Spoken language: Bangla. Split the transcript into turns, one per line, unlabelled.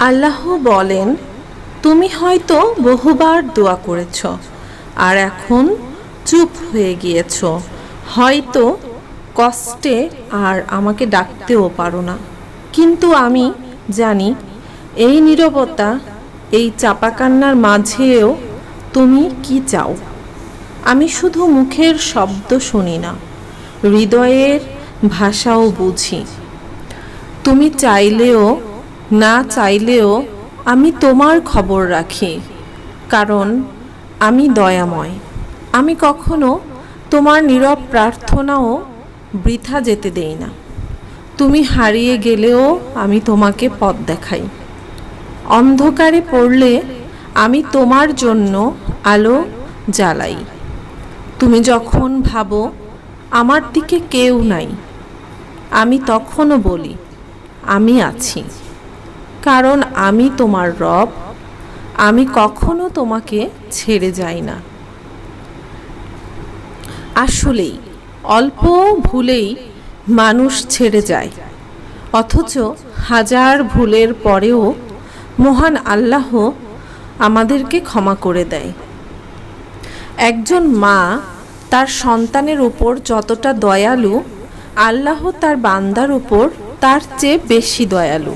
আল্লাহ বলেন, তুমি হয়তো বহুবার দোয়া করেছ, আর এখন চুপ হয়ে গিয়েছ। হয়তো কষ্টে আর আমাকে ডাকতেও পারো না। কিন্তু আমি জানি, এই নীরবতা, এই চাপা কান্নার মাঝেও তুমি কি চাও? আমি শুধু মুখের শব্দ শুনি না, হৃদয়ের ভাষাও বুঝি। তুমি চাইলেও না চাইলেও আমি তোমার খবর রাখি, কারণ আমি দয়াময়। আমি কখনো তোমার নীরব প্রার্থনাও বৃথা যেতে দেই না। তুমি হারিয়ে গেলেও আমি তোমাকে পথ দেখাই। অন্ধকারে পড়লে আমি তোমার জন্য আলো জ্বালাই। তুমি যখন ভাবো আমার দিকে কেউ নাই, আমি তখনও বলি, আমি আছি। কারণ আমি তোমার রব, আমি কখনো তোমাকে ছেড়ে যাই না। আসলেই, অল্প ভুলেই মানুষ ছেড়ে যায়, অথচ হাজার ভুলের পরেও মহান আল্লাহ আমাদেরকে ক্ষমা করে দেয়। একজন মা তার সন্তানের উপর যতটা দয়ালু, আল্লাহ তার বান্দার উপর তার চেয়ে বেশি দয়ালু।